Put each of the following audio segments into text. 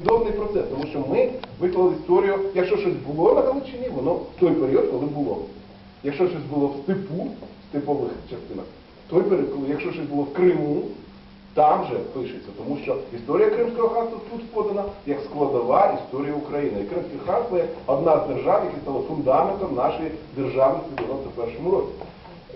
послідовний процес, тому що ми виклали історію, якщо щось було на Галичині, воно в той період, коли було. Якщо щось було в степу, в степових частинах, той період, коли якщо щось було в Криму, там же пишеться, тому що історія Кримського ханства тут подана як складова історії України. І Кримське ханство як одна з держав, яка стала фундаментом нашої державності в 91-му році.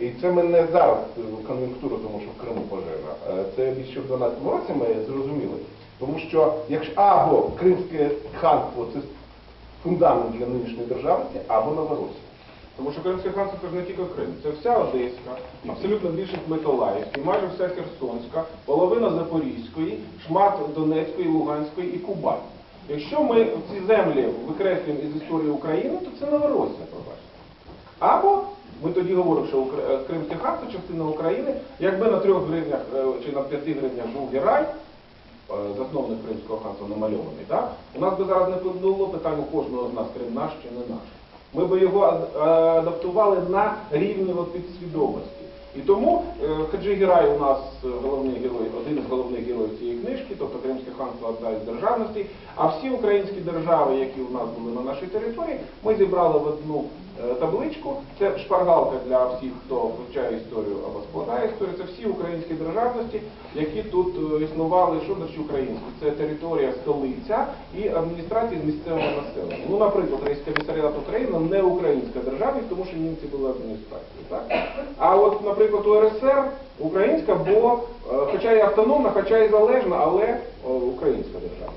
І це ми не зараз е, кон'юнктура, тому що в Криму пожежа. Це більше в 12 році ми зрозуміли. Тому що якщо або Кримське ханство це фундамент для нинішньої державності, або Новоросія. Тому що Кримське ханство це ж не тільки Крим, це вся Одеська, абсолютно більшість Миколаївської, майже вся Херсонська, половина Запорізької, шмат Донецької, Луганської і Кубань. Якщо ми ці землі викреслюємо із історії України, то це Новоросія, пробачте. Або ми тоді говоримо, що Кримське ханство частина України, якби на трьох гривнях е, чи на п'яти гривнях був Герай, засновник Кримського ханства намальований, так? у нас би зараз не було питань у кожного з нас, Крим наш чи не наш. Ми би його адаптували на рівні підсвідомості. І тому е, Хаджи Герай у нас е, головний герой, один із головних героїв цієї книжки, тобто Кримське ханство одна із державностей. А всі українські держави, які у нас були на нашій території, ми зібрали в одну е, табличку. Це шпаргалка для всіх, хто вивчає історію або складає історію. Це всі українські державності, які тут е, існували. Що значить українські? Це територія столиця і адміністрації з місцевого населення. Ну, наприклад, Рейський комісаріат України не українська державність, тому що німці були адміністрацією. Так? А от, наприклад, УРСР українська, бо, е, хоча і автономна, хоча і залежна, але е, українська держава.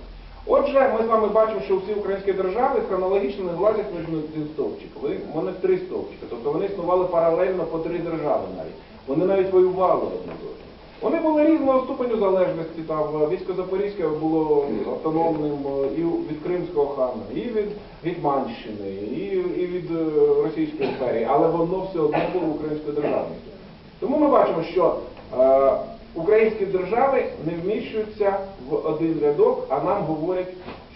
Отже, ми з вами бачимо, що всі українські держави хронологічно не влазять між один стовпчик. Вони, вони три стовпчики. Тобто вони існували паралельно по три держави навіть. Вони навіть воювали одне з одним. Вони були різного ступеню залежності. Там е, військо Запорізьке було автономним е, і від Кримського хана, і від Гетьманщини, і, і від е, Російської імперії, але воно все одно було українською державністю. Тому ми бачимо, що українські держави не вміщуються в один рядок, а нам говорять,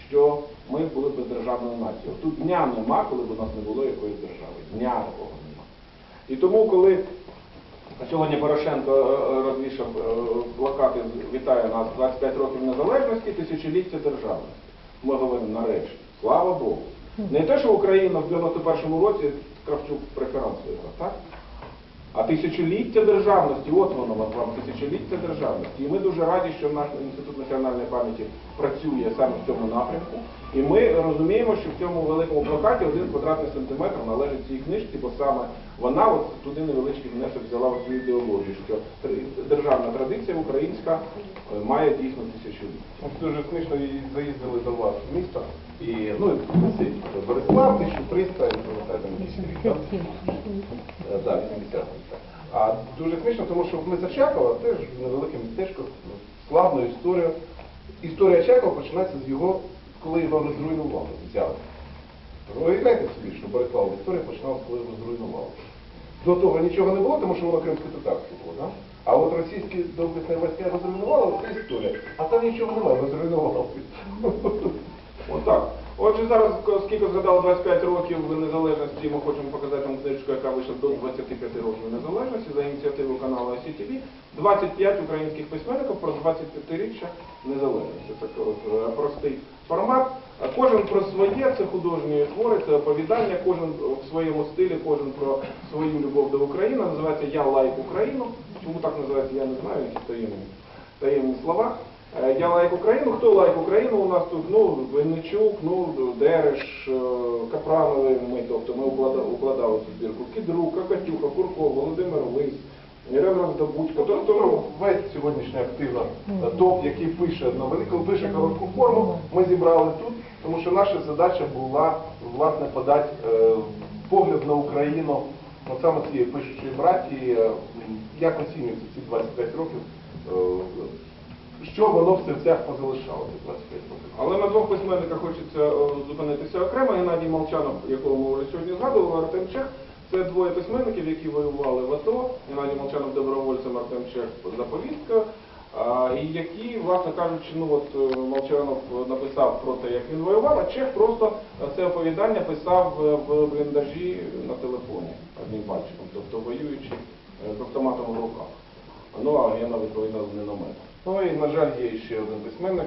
що ми були бездержавною нацією. Тут дня нема, коли б у нас не було якоїсь держави. Дня такого нема. І тому, коли сьогодні Порошенко е, е, розвішав е, плакати «Вітаю нас 25 років незалежності, тисячоліття державності. Ми говоримо нарешті. Слава Богу. Не те, що Україна в 91-му році Кравчук преферанс так? А тисячоліття державності, от воно вам тисячоліття державності. І ми дуже раді, що наш інститут національної пам'яті працює саме в цьому напрямку. І ми розуміємо, що в цьому великому плакаті один квадратний сантиметр належить цій книжці, бо саме вона от туди невеличкий внесок взяла в цю ідеологію, що державна традиція українська е, має дійсно тисячоліття. Дуже смішно і заїздили до вас в місто. І, ну, висить Борислав, 1300, я не пам'ятаю, там 10 рік, так? Е, Так, 80. А дуже смішно, тому що ми з Очакова, теж невелике містечко, ну, славну історію. Історія Очакова починається з його, коли його розруйнували, взяли. Уявляєте собі, що Борислав історія починалася, коли його зруйнували. До того нічого не було, тому що воно кримське татарське було, так? А от російські доблесні війська розруйнували, це історія. А там нічого немає, розруйнували. Отак. Отже, зараз, оскільки згадали 25 років незалежності, ми хочемо показати вам книжку, яка вийшла до 25 років незалежності за ініціативою каналу ICTV. 25 українських письменників про 25-річчя незалежності. Це е, простий формат. Кожен про своє, це художні твори, це оповідання, кожен в своєму стилі, кожен про свою любов до України. Називається Я лайк Україну. Чому так називається, я не знаю, які таємні, таємні слова. Е, Я лайк Україну. Хто лайк Україну? У нас тут ну Винничук, ну Дереш, е, Капранови. Ми, тобто ми укладали, укладали цю збірку. Кідрук, Катюха, Курко, Володимир Лис, Єрем Роздобудько. Тобто ну, весь сьогоднішній активно е, топ, який пише новини, коли пише коротку форму, ми зібрали тут, тому що наша задача була власне подати е, погляд на Україну, от саме цієї пишучої братії, як оцінюється ці 25 років, е, що воно в серцях позалишало ці 25 років. Але на двох письменниках хочеться е, зупинитися окремо. Геннадій Молчанов, якого ми вже сьогодні згадували, Артем Чех. Це двоє письменників, які воювали в АТО. Геннадій Молчанов добровольцем, Артем Чех заповісткою. А, І які, власне кажучи, ну от е, Молчанов написав про те, як він воював, а Чех просто це оповідання писав е, в бліндажі на телефоні одним пальчиком, тобто воюючи е, з автоматом в руках. Ну а Гена відповідно з мінометом. Ну і, на жаль, є ще один письменник.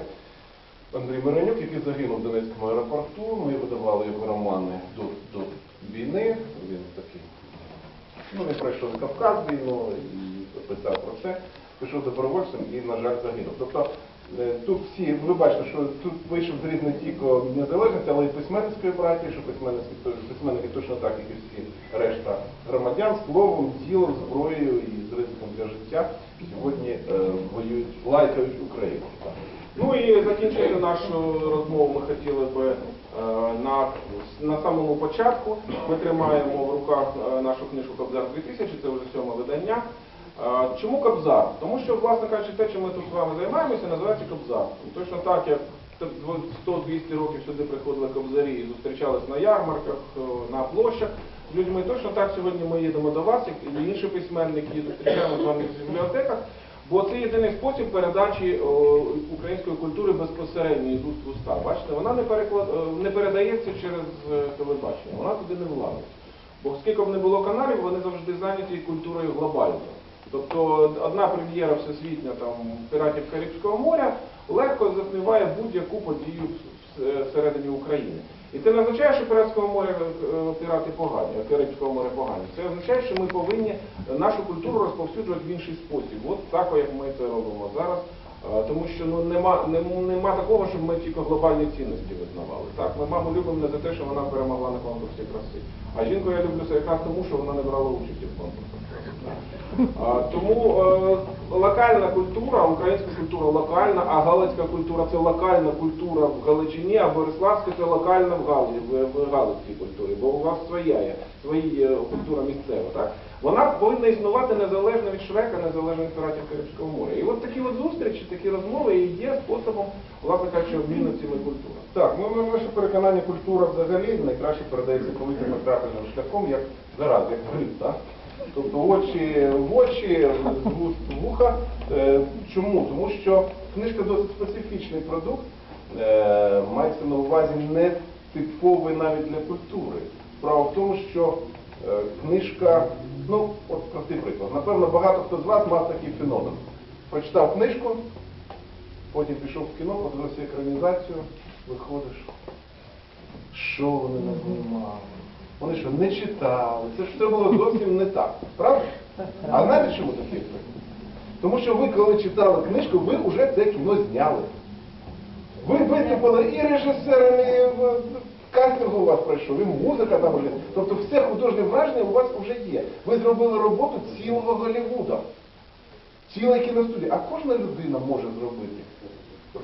Андрій Миронюк, який загинув в Донецькому аеропорту. Ми видавали його романи до, до війни. Він такий. Ну, він пройшов і Кавказ війну і писав про це. Пішов добровольцем і, на жаль, загинув. Тобто тут всі, ви бачите, що тут вийшов з різних тільки незалежності, але і письменницької браті, що письменники, письменники точно так, як і всі решта громадян, словом, ділом, зброєю і з ризиком для життя сьогодні е, воюють, лайкають Україну. Ну і закінчити нашу розмову ми хотіли би е, на, на самому початку. Ми тримаємо в руках е, нашу книжку Кобзар 2000, це вже сьоме видання. Чому Кобзар? Тому що, власне кажучи, те, чим ми тут з вами займаємося, називається Кобзар. Точно так, як 100-200 років сюди приходили кобзарі і зустрічались на ярмарках, е, на площах з людьми, точно так сьогодні ми їдемо до вас, як і інші письменники, і зустрічаємо з вами в бібліотеках. Бо це єдиний спосіб передачі української культури безпосередньо із уст в уста. Бачите, вона не, переклад... е, не передається через е, телебачення, вона туди не влазить. Бо скільки б не було каналів, вони завжди зайняті культурою глобально. Тобто одна прем'єра всесвітня там піратів Карибського моря легко затміває будь-яку подію всередині України. І це не означає, що піратського моря е, пірати погані, а Карибського моря погані. Це означає, що ми повинні нашу культуру розповсюджувати в інший спосіб. От так, як ми це робимо зараз. Тому що ну нема, нема, такого, щоб ми тільки глобальні цінності визнавали. Так, ми маму любимо не за те, що вона перемогла на конкурсі краси. А жінку я люблю якраз тому, що вона не брала участі в конкурсах Тому е, локальна культура, українська культура локальна, а галицька культура це локальна культура в Галичині, а Бориславська це локальна в Галі, в, Галицькій культурі, бо у вас своя є, своя культура місцева. Так? Вона повинна існувати незалежно від Шрека, незалежно від піратів Карибського моря. І от такі от зустрічі, такі розмови і є способом, власне кажучи, обміну цими культурами. Так, ну на наше переконання, культура взагалі найкраще передається повітряно трапельним шляхом, як зараз, як грип, так? Тобто очі в очі, вуст в вуха. Е, Чому? Тому що книжка досить специфічний продукт, е, мається на увазі не типовий навіть для культури. Справа в тому, що е, книжка, ну, от простий приклад. Напевно, багато хто з вас мав такий феномен. Прочитав книжку, Потім пішов в кіно, подивився екранізацію, виходиш. Що вони не знімали? Вони що, не читали? Це ж все було зовсім не так. Правда? А знаєте, чому такий? Тому що ви, коли читали книжку, ви вже це кіно зняли. Ви виступили і режисером, і кастинг у вас пройшов, і музика там вже. Тобто все художнє враження у вас вже є. Ви зробили роботу цілого Голлівуда. Ціла кіностудія. А кожна людина може зробити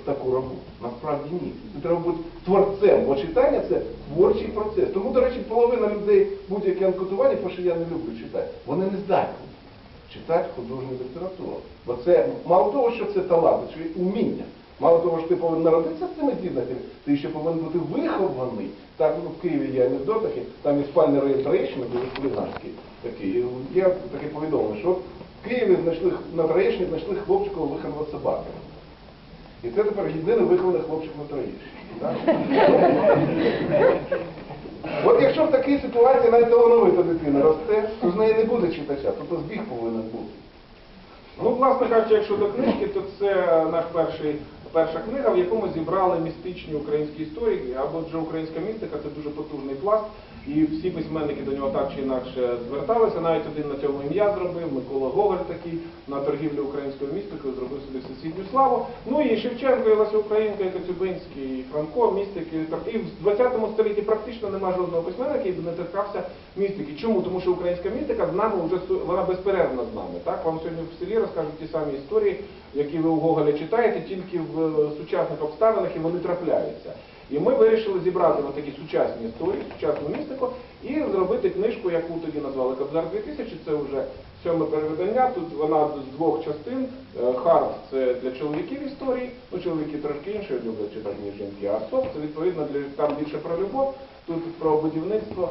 таку роботу. Насправді ні. Це треба бути творцем, бо читання це творчий процес. Тому, до речі, половина людей будь-яке анкетування, тому що я не люблю читати, вони не здатні читати художню літературу. Бо це мало того, що це талант, це уміння. Мало того, що ти повинен народитися з цими здібностями, ти ще повинен бути вихований. Так, ну, в Києві є анекдот там є спальний район Троєщини, дуже хуліганський такий. Є таке повідомлення, що в Києві знайшли на Троєщині знайшли хлопчика вихованого собаки. І це тепер єдиний вихований хлопчик на Троєщині. От якщо в такій ситуації навіть талановита дитина росте, то з неї не буде читача, тобто збіг повинен бути. Ну, власне кажучи, якщо до книжки, то це наш перший, перша книга, в якому зібрали містичні українські історії, або вже українська містика це дуже потужний пласт, і всі письменники до нього так чи інакше зверталися. Навіть один на цьому ім'я зробив, Микола Гоголь такий, на торгівлю українською містикою зробив всесвітню славу. Ну і Шевченко, і Леся Українка, і Коцюбинський, і Франко, містики. І в 20 столітті практично нема жодного письменника, який би не торкався містики. Чому? Тому що українська містика з нами вже вона безперервно з нами. Так вам сьогодні в селі розкажуть ті самі історії, які ви у Гоголя читаєте, тільки в е, сучасних обставинах і вони трапляються. І ми вирішили зібрати от такі сучасні історії, сучасну містику і зробити книжку, яку тоді назвали Кобзар 2000. Це вже сьоме перевидання. Тут вона з двох частин. Е, Хард це для чоловіків історії. Ну, чоловіки трошки інше люблять читати, ніж жінки. А соп це відповідно для там більше про любов, тут про будівництво,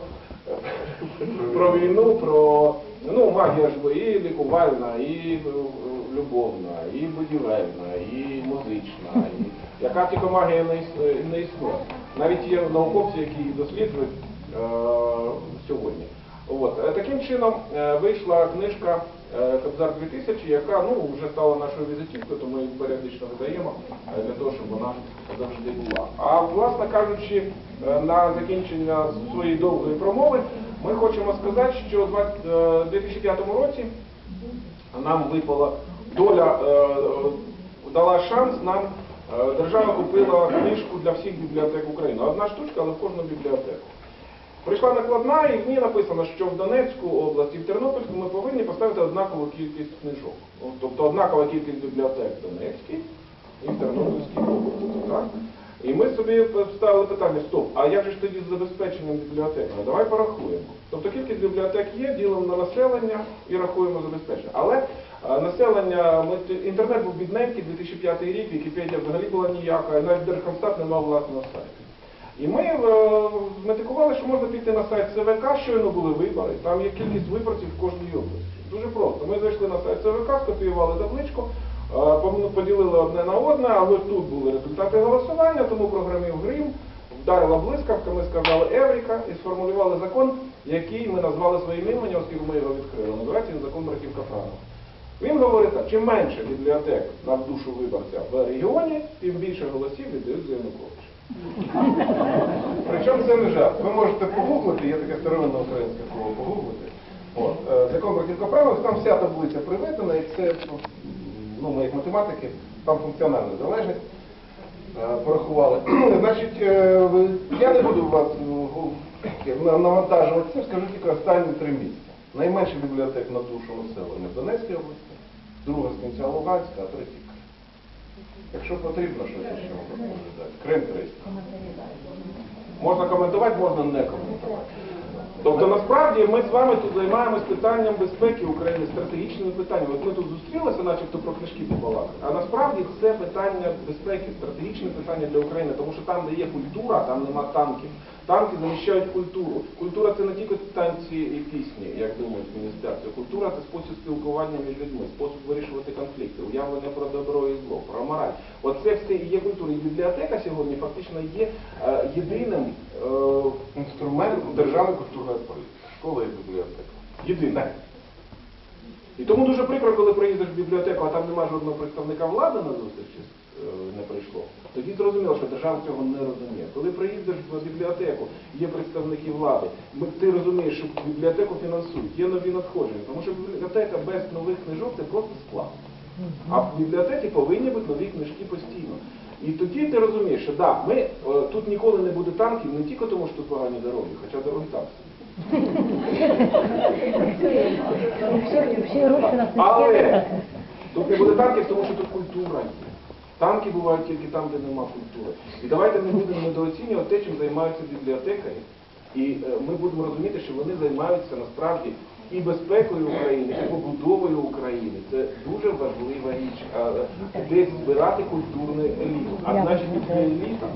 е, про війну, про ну, магія ж бо і лікувальна, і е, любовна, і будівельна, і музична. І... Яка тільки магія не існує. Навіть є науковці, які її досліджують е, сьогодні. От. Е, Таким чином е, вийшла книжка е, Кобзар 2000, яка ну, вже стала нашою візитівкою, то ми її періодично видаємо для того, щоб вона завжди була. А власне кажучи, на закінчення своєї довгої промови, ми хочемо сказати, що в 20- е, 2005 році нам випала доля, дала шанс нам. Держава купила книжку для всіх бібліотек України. Одна штучка, але в кожну бібліотеку. Прийшла накладна, і в ній написано, що в Донецьку області, в Тернопільську ми повинні поставити однакову кількість книжок. Тобто однакова кількість бібліотек в Донецькій і в Тернопільській області. Так? І ми собі ставили питання, стоп, а як же ж тоді з забезпеченням бібліотеками? Давай порахуємо. Тобто кількість бібліотек є, ділимо на населення і рахуємо забезпечення. Але е, населення, інтернет був бідненький, 2005 рік, Вікіпедія взагалі була ніяка, і навіть Держкомстат не мав власного сайту. І ми е, що можна піти на сайт ЦВК, щойно були вибори, там є кількість виборців в кожній області. Дуже просто. Ми зайшли на сайт ЦВК, скопіювали табличку, е, поділили одне на одне, але тут були результати голосування, тому програмів Грім, вдарила блискавка, ми сказали Евріка і сформулювали закон, який ми назвали своїм іменем, оскільки ми його відкрили. Називається він закон братів Кафранова. Він говорить так, чим менше бібліотек на душу виборця в регіоні, тим більше голосів віддають за Януковича. Причому це не жарт. Ви можете погуглити, є таке старовинне українське слово погуглити. От, е, закон про кількоправність, там вся таблиця приведена, і це, ну, ми як математики, там функціональна залежність е, порахували. Значить, е, я не буду вас навантажувати цим, скажу тільки останні три місяці. Найменше бібліотек на душу населення в Донецькій області, друга з кінця Луганська, а Крим. Якщо потрібно щось ще можна дати. Крим третій. Можна коментувати, можна не коментувати. Тобто насправді ми з вами тут займаємось питанням безпеки України, стратегічними питаннями. От ми тут зустрілися, начебто про книжки побалакали, а насправді це питання безпеки, стратегічне питання для України, тому що там, де є культура, там нема танків. Танки заміщають культуру. Культура це не тільки танці і пісні, як думають в. Культура це спосіб спілкування між людьми, спосіб вирішувати конфлікти, уявлення про добро і зло, про мораль. Оце все і є культура. І бібліотека сьогодні фактично є е, єдиним е, Інструмент державної культурної політики. Школа і бібліотека. єдиним. І тому дуже прикро, коли приїдеш в бібліотеку, а там немає жодного представника влади на зустрічі не прийшло. Тоді зрозуміло, що держава цього не розуміє. Коли приїдеш в бібліотеку, є представники влади, ти розумієш, що бібліотеку фінансують, є нові надходження, тому що бібліотека без нових книжок це просто склад. А в бібліотеці повинні бути нові книжки постійно. І тоді ти розумієш, що да, ми, е, тут ніколи не буде танків, не тільки тому, що тут погані дороги, хоча дороги там Але тут не буде танків, тому що тут культура є. Танки бувають тільки там, де нема культури. І давайте не будемо недооцінювати те, чим займаються бібліотекарі. І е, ми будемо розуміти, що вони займаються насправді і безпекою України, і побудовою України. Це дуже важлива річ. А, е, Десь збирати культурну еліту. А значить, це еліта.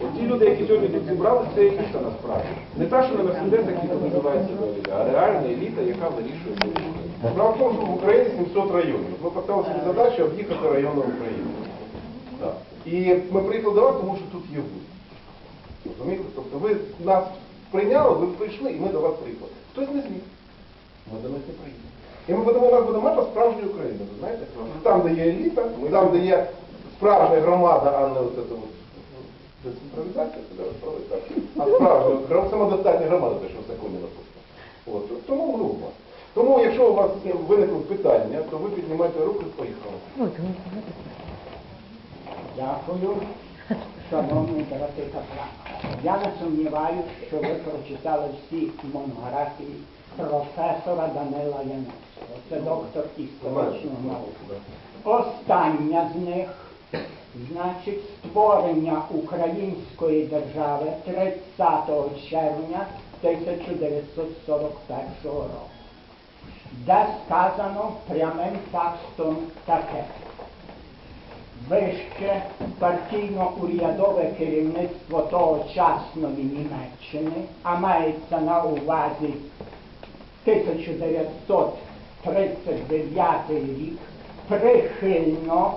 От ті люди, які сьогодні тут зібрали, це еліта насправді. Не та, що на Мерседесах, які називають себе еліта, а реальна еліта, яка вирішує свої. Справа в тому, що в Україні 700 районів. Ми поставили собі задачу об'їхати райони України. Так. І ми приїхали до вас, тому що тут є ви. Розумієте? Тобто ви нас прийняли, ви прийшли, і ми до вас приїхали. Хтось не зміг. Ми до них не приїхали. І ми будемо у нас буде мапа справжньої України, ви знаєте? Там, де є еліта, там, де є справжня громада, а не от це децентралізація. А справжня самодостатня громада, те, що в законі написано. От, тому ну. Тому, якщо у вас виникли питання, то ви піднімайте руку і поїхали. Дякую, шановний брати Капран. Я не сумніваюся, що ви прочитали всі монографії професора Данила Яновського. Це доктор історичних наук. Остання з них, значить, створення української держави 30 червня 1941 року, де сказано прямим текстом таке. Вище партійно-урядове керівництво тогочасної Німеччини, а мається на увазі 1939 рік, прихильно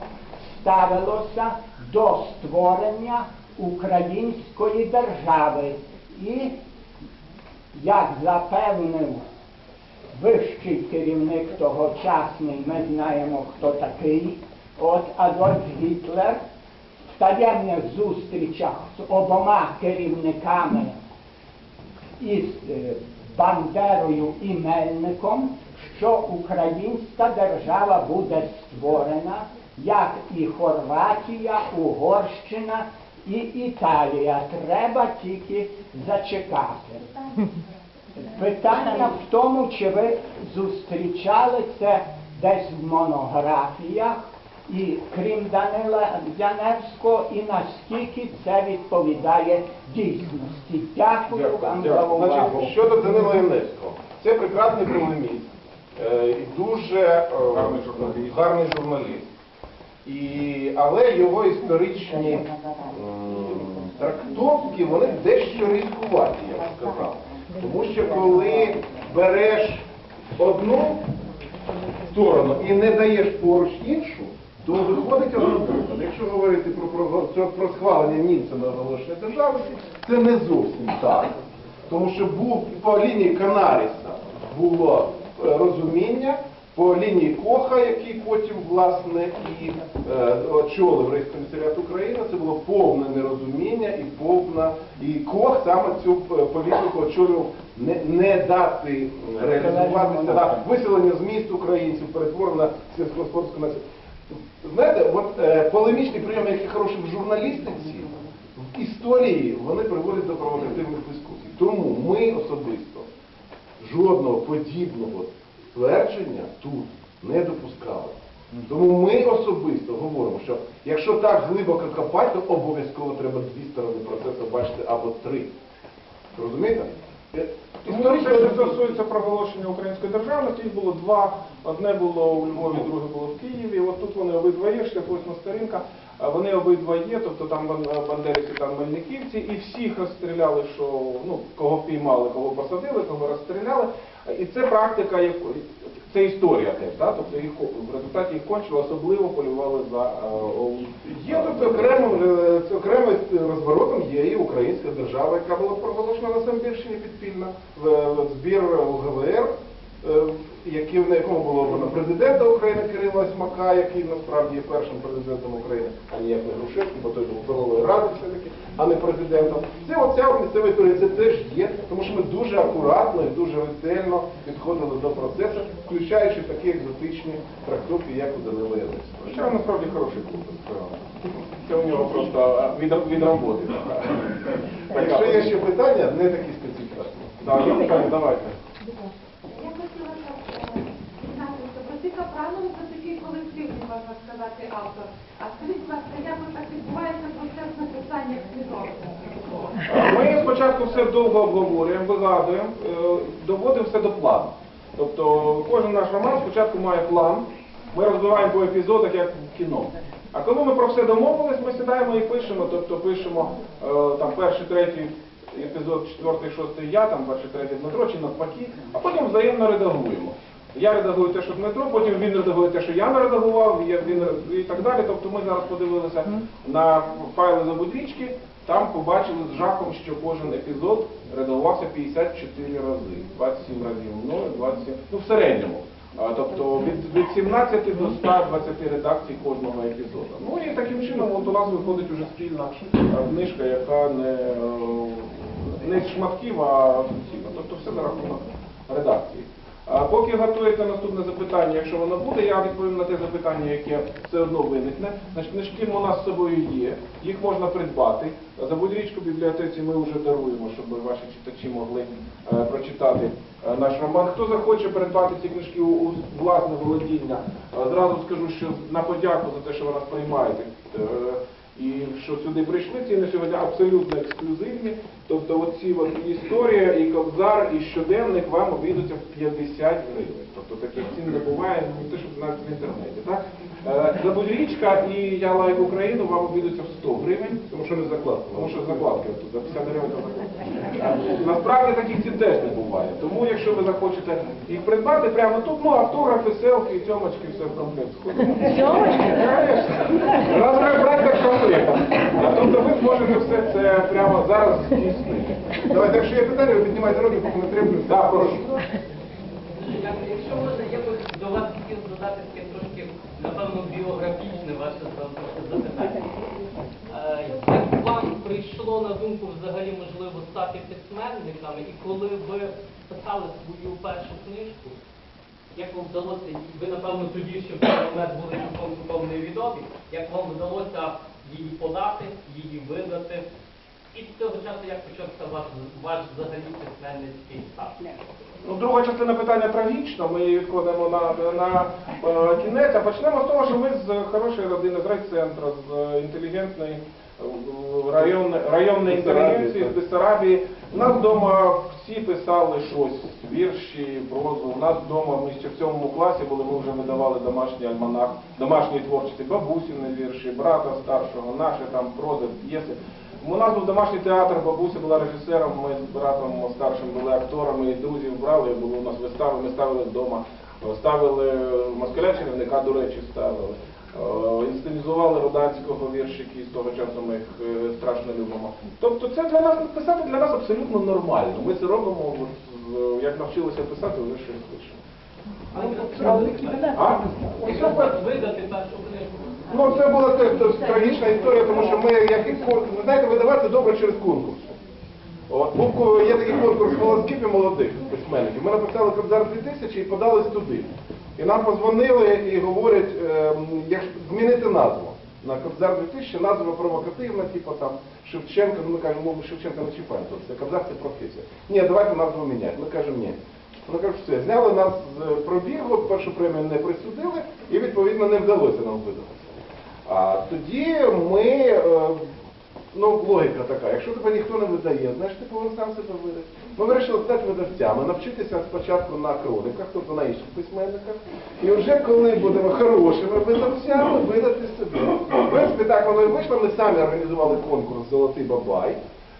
ставилося до створення української держави і, як запевнив вищий керівник тогочасний, ми знаємо, хто такий, от Адольф Гітлер, в таємних зустрічах з обома керівниками із е, Бандерою і Мельником, що українська держава буде створена, як і Хорватія, Угорщина і Італія. Треба тільки зачекати. Питання в тому, чи ви зустрічали це десь в монографіях, і крім Данила Яневського, і наскільки це відповідає дійсності. Дякую вам за увагу. Значить, щодо Данила Яневського, це прекрасний полеміст, е, і дуже е, Гарний журналіст. гарний журналіст. І, але його історичні м, трактовки, вони дещо різкуваті, я б сказав. Тому що коли береш одну сторону і не даєш поруч іншу, то виходить однобоко. Якщо говорити про, про, про, про схвалення Німцями оголошення державності, це не зовсім так. Тому що був по лінії Канаріса було е, розуміння, по лінії Коха, який потім власне і е, очолив Рейхкомісаріат України, це було повне нерозуміння і повна і Кох саме цю е, політику очолював не, не дати реалізуватися да, виселення з міст українців, перетворення на сільськогосподарську націю. Знаєте, от е, полемічні прийоми, які хороші в журналістиці, в історії вони приводять до провокативних дискусій. Тому ми особисто жодного подібного твердження тут не допускали. Тому ми особисто говоримо, що якщо так глибоко копати, то обов'язково треба дві сторони процесу бачити або три. Розумієте? Історично це стосується проголошення української державності, їх було два. Одне було у Львові, друге було в Києві. От тут вони обидва є, 68 сторінка. А Вони обидва є, тобто там бан- бандерівці, там мельниківці, і всіх розстріляли, що ну кого піймали, кого посадили, кого розстріляли. І це практика, це історія теж, да? тобто їх в результаті їх кончили, особливо полювали за е, ОУН. Є тут окремим, е, окремим розворотом є і українська держава, яка була проголошена на Самбірщині більше в збір УГВР, який, на якому було обрано президента України Кирила Смака, який насправді є першим президентом України, а ніяк не Грушевський, бо той був головою ради все-таки, а не президентом. Це оця місцева історія, це теж є, тому що ми дуже акуратно і дуже ретельно підходили до процесу, включаючи такі екзотичні трактовки, як у Данила Яневського. Хоча насправді хороший правда. Це у нього просто від, від роботи. Якщо є ще питання, не такі специфічні. Так, давайте. Я хотіла е, дізнатися, Просіка правильно це такий колективний, можна сказати, автор. А скажіть, будь ласка, як так відбувається процес написання книжок? Ми спочатку все довго обговорюємо, вигадуємо, е, доводимо все до плану. Тобто кожен наш роман спочатку має план, ми розбиваємо по епізодах, як в кіно. А коли ми про все домовились, ми сідаємо і пишемо, тобто пишемо е, там перший, третій епізод, четвертий, шостий я, там перший, третій Дмитро, чи навпаки, а потім взаємно редагуємо. Я редагую те, що Дмитро, потім він редагує те, що я не редагував, я- він і так далі. Тобто ми зараз подивилися на файли Забудрічки, там побачили з жахом, що кожен епізод редагувався 54 рази, 27 разів мною, 27, ну в середньому. А, Тобто від, від 17 до 120 редакцій кожного епізоду. Ну і таким чином от у нас виходить уже спільна книжка, яка не, не з шматків, а суцільна. Тобто все за рахунок редакції. Поки готуєте наступне запитання, якщо воно буде, я відповім на те запитання, яке все одно виникне. Книжки у нас з собою є, їх можна придбати. Забудь-річку бібліотеці ми вже даруємо, щоб ваші читачі могли е, прочитати е, наш роман. Хто захоче придбати ці книжки у, власне володіння, е, зразу скажу, що на подяку за те, що ви нас приймаєте. І що сюди прийшли, ціни сьогодні абсолютно ексклюзивні. Тобто оці от історія, і кобзар, і щоденник вам обійдуться в 50 гривень. Тобто таких цін не буває, не те, щоб навіть в інтернеті. Так? Е, Забудь-річка і я лайк Україну вам обійдуться в 100 гривень. Тому що не закладка. Тому що закладки тут за 50 гривень то закладки. Насправді таких цін теж не буває. Тому якщо ви захочете їх придбати, прямо тут, ну автографи, селфі, тьомочки, все в комплект. Раз треба брати так комплект. Тобто ви зможете все це прямо зараз здійснити. Давайте, якщо є питання, ви піднімайте руки, поки не треба. Так, прошу. якщо можна, я би до вас хотів трошки, напевно, біографічне ваше запитання. Е, Як вам прийшло на думку взагалі можливо стати письменниками, і коли ви писали свою першу книжку, як вам вдалося, ви напевно тоді ще в той момент були цілком невідомі, як вам вдалося її подати, її видати, і з цього часу як почався ваш, ваш взагалі письменницький старт? Ну, друга частина питання трагічна, ми її відкладемо на, на е, кінець, а почнемо з того, що ми з хорошої родини, з райцентру, з е, інтелігентної е, районної, районної інтелігенції, з Бессарабії. У нас вдома всі писали щось, вірші, прозу. У нас вдома, ми ще в сьомому класі були, ми вже видавали домашній альманах, домашні творчості, бабусіни вірші, брата старшого, наші там прози, п'єси. У нас був домашній театр, бабуся була режисером, ми з братом старшим були акторами, і друзів брали, були у нас вистави, ми ставили вдома, ставили москаля чарівника, до речі, ставили. Е, Інсценізували Роданського віршики, з того часу ми їх е, страшно любимо. Тобто це для нас писати для нас абсолютно нормально. Ми це робимо, як навчилися писати, вже щось пишемо. А? Якщо б видати першу книжку, Ну, це була теж трагічна історія, тому що ми, як і кон- ви знаєте, видавати добре через конкурс. От, був, є такий конкурс молодків і молодих письменників. Ми написали Кобзар 2000 і подались туди. І нам позвонили і говорять, ем, як змінити назву. На Кобзар 2000 назва провокативна, типу там Шевченка, ну ми кажемо, мову Шевченка не чіпаємо, тобто Кобзар це професія. Ні, давайте назву міняти. Ми кажемо ні. Вони кажуть, все, зняли нас з пробігу, першу премію не присудили і відповідно не вдалося нам видати. А тоді ми, е, ну логіка така, якщо тебе ніхто не видає, значить ти повинен сам себе видати. Ми вирішили стати видавцями, навчитися спочатку на кроликах, тобто на інших письменниках, і вже коли будемо хорошими видавцями, видати себе. В принципі, так воно і вийшло. Ми самі організували конкурс Золотий Бабай.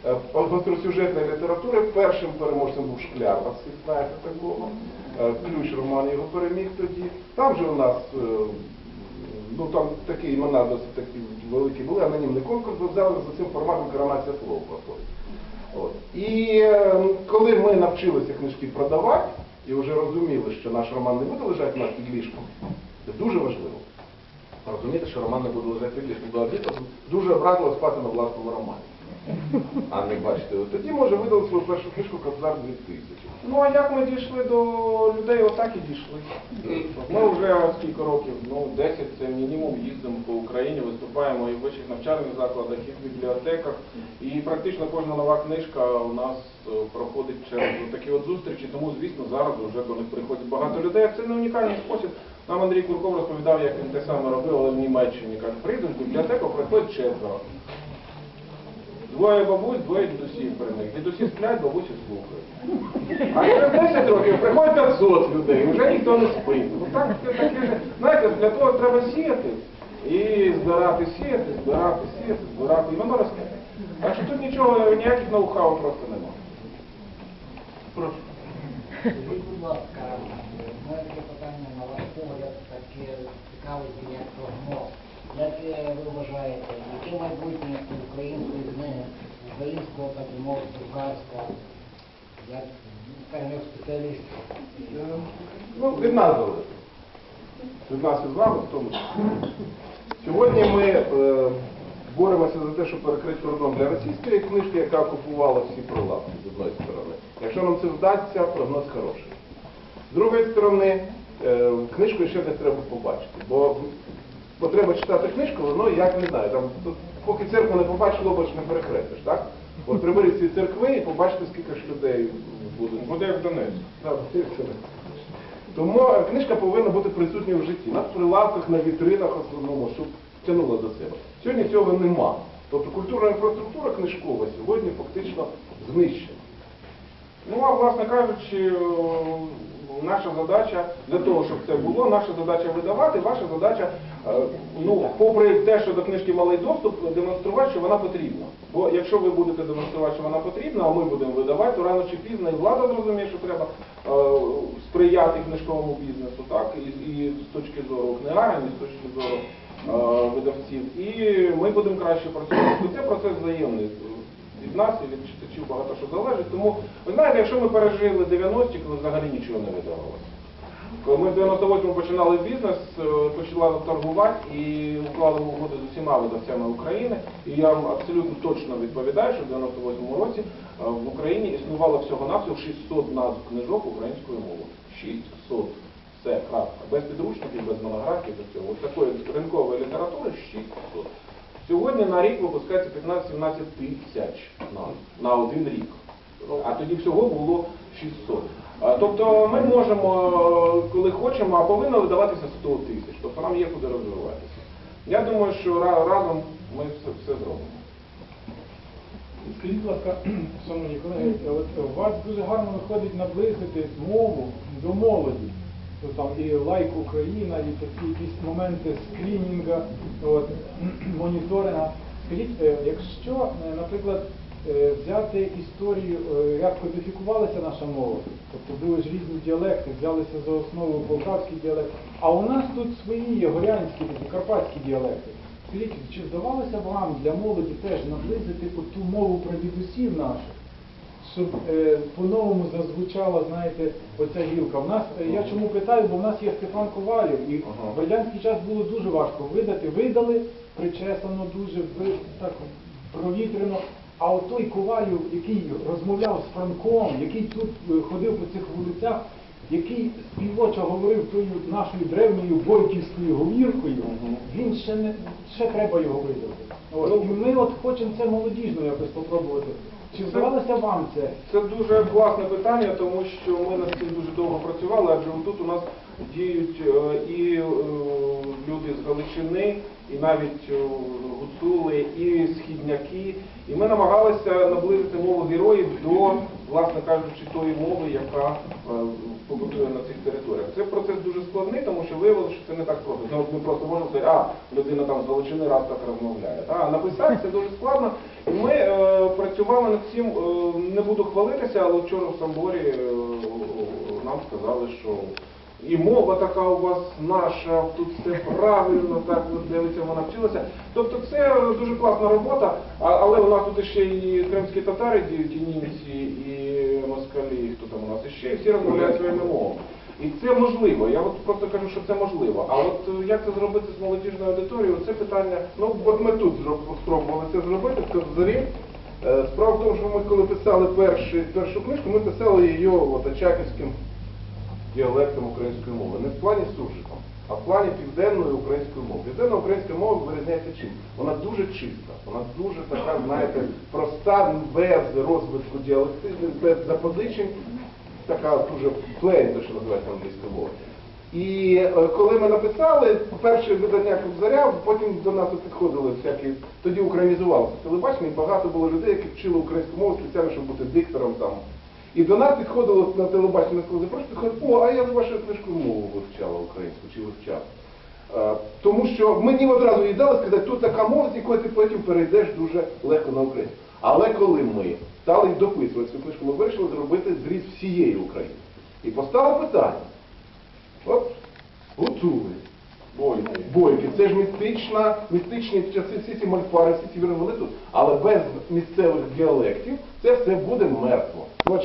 Е, гостросюжетної літератури першим переможцем був Шкляр, вас всі знаєте такого. Е, Ключ Роман його переміг тоді. Там же у нас ну там такі імена досить такі великі були, анонімний конкурс, бо взяли за цим форматом коронація слова проходить. І е, коли ми навчилися книжки продавати і вже розуміли, що наш роман не буде лежати на під ліжком, це дуже важливо. Розуміти, що роман не буде лежати під ліжком. Дуже образило спати на власному романі. А не бачите, тоді може видали свою першу книжку Кобзар 2000. Ну а як ми дійшли до людей, отак і дійшли. Ми вже скільки років, ну 10 це мінімум їздимо по Україні, виступаємо і в вищих навчальних закладах, і в бібліотеках. І практично кожна нова книжка у нас е, проходить через такі от зустрічі, тому звісно зараз вже до них приходить багато людей. Це не унікальний спосіб. Нам Андрій Курков розповідав, як він те саме робив, але в Німеччині. Каже, прийдеш в бібліотеку, приходить четверо. Двоє бабусь, двоє дідусів при них. Дідусі сплять, бабусі слухають. А через 10 років приходить 500 людей, вже ніхто не спить. Ну так, знаєте, для того треба сіяти. І збирати, сіяти, збирати, сіяти, збирати, і воно росте. Так що тут нічого, ніяких ноу-хау просто немає. Прошу. Скажіть, будь ласка, таке питання на ваш погляд, таке цікавить як прогноз. Як ви вважаєте, яке майбутнє української книги, українського, так і мову, друкарського, як, скажімо, як спеціаліст? Ну, від нас залежить. Від нас і з вами в тому числі. Сьогодні ми е, боремося за те, щоб перекрити кордон для російської книжки, яка окупувала всі прилавки з одної сторони. Якщо нам це вдасться, прогноз хороший. З другої сторони, е, книжку ще десь треба побачити. Бо потреба читати книжку, воно як не знаю, там, поки церкву не побачиш, лобач не перехрестиш, так? От приберіть ці церкви і побачите, скільки ж людей буде. Буде як в Донецьку. Так. Тому е, книжка повинна бути присутня в житті, на прилавках, на вітринах основному, щоб тягнула до себе. Сьогодні цього нема. Тобто культурна інфраструктура книжкова сьогодні фактично знищена. Ну, а власне кажучи, наша задача для того, щоб це було, наша задача видавати, ваша задача, е, ну, попри те, що до книжки малий доступ, демонструвати, що вона потрібна. Бо якщо ви будете демонструвати, що вона потрібна, а ми будемо видавати, то рано чи пізно і влада зрозуміє, що треба е, сприяти книжковому бізнесу, так, і, і з точки зору книгарень, і з точки зору е, видавців. І ми будемо краще працювати. Це процес взаємний від нас і від читачів багато що залежить. Тому, ви знаєте, якщо ми пережили 90-ті, коли взагалі нічого не видавалося, Коли ми в 98-му починали бізнес, е, почали торгувати і уклали угоди з усіма видавцями України. І я вам абсолютно точно відповідаю, що в 98-му році е, в Україні існувало всього-навсього 600 назв книжок українською мовою. 600. Все, крапка. Без підручників, без монографій, без цього. Ось такої ринкової літератури 600. Сьогодні на рік випускається 15-17 тисяч назв на один рік. А тоді всього було 600. Тобто ми можемо, коли хочемо, а повинно видаватися 100 тисяч. Тобто нам є куди розвиватися. Я думаю, що разом ми все, все зробимо. Скажіть, будь ласка, шановні колеги, от у вас дуже гарно виходить наблизити мову до молоді. Там і лайк Україна, і такі якісь моменти скрінінга, моніторинга. Скажіть, е, якщо, е, наприклад, взяти історію, е, як кодифікувалася наша мова, тобто були ж різні діалекти, взялися за основу полтавський діалект, а у нас тут свої є горянські, такі карпатські діалекти. Скажіть, чи вдавалося вам для молоді теж наблизити ту мову про дідусів наших, щоб е, по-новому зазвучала, знаєте, оця гілка? В нас, е, я чому питаю, бо в нас є Степан Ковалів, і Ага. в радянський час було дуже важко видати, видали, причесано дуже, так провітрено. А от той Ковалів, який розмовляв з Франком, який тут е, ходив по цих вулицях, який співоча говорив тою нашою древньою бойківською говіркою, він ще не ще треба його видати. От. І ми от хочемо це молодіжно якось попробувати. Чи вдавалося вам це? Це дуже класне питання, тому що ми над цим дуже довго працювали, адже тут у нас діють е, і е, люди з Галичини, і навіть е, гуцули, і східняки. І ми намагалися наблизити мову героїв до, власне кажучи, тої мови, яка побутує на цих територіях. Це процес дуже складний, тому що виявилося, що це не так просто. От Ми просто можемо сказати, а людина там з Галичини раз так розмовляє. А написати це дуже складно. І ми е, працювали над цим, е, не буду хвалитися, але вчора в Самборі е, нам сказали, що і мова така у вас наша, тут все правильно, так от дивиться, вона вчилася. Тобто це дуже класна робота, але у нас тут ще і кримські татари діють, і німці, і москалі, і хто там у нас іще, і всі розмовляють своїми мовами. І це можливо. Я от просто кажу, що це можливо. А от е, як це зробити з молодіжною аудиторією, це питання. Ну, от ми тут спробували це зробити в Кобзарі. Е, Справа в тому, що ми коли писали перші, першу книжку, ми писали її очаківським діалектом української мови. Не в плані суржиком, а в плані південної української мови. Південна українська мова вирізняється чим? Вона дуже чиста, вона дуже така, знаєте, проста, без розвитку діалектизму, без запозичень, така дуже плейн, що називається англійською мовою. І е, коли ми написали перше видання Кобзаря, потім до нас підходили всякі, тоді українізувалося телебачення, і багато було людей, які вчили українську мову спеціально, щоб бути диктором там. І до нас підходило на телебачення, коли запрошую, підходить, о, а я з вашою книжкою мову вивчала українську чи вивчав. Е, Тому що мені одразу їй дали сказати, тут така мова, з якої ти потім перейдеш дуже легко на українську. Але коли ми стали дописувати цю книжку, ми вирішили зробити зріз всієї України. І постало питання. От гуцули, бойки, бойки. Це ж містична, містичні часи, всі ці мальфари, всі ці вірни вони тут. Але без місцевих діалектів це все буде мертво. Ну,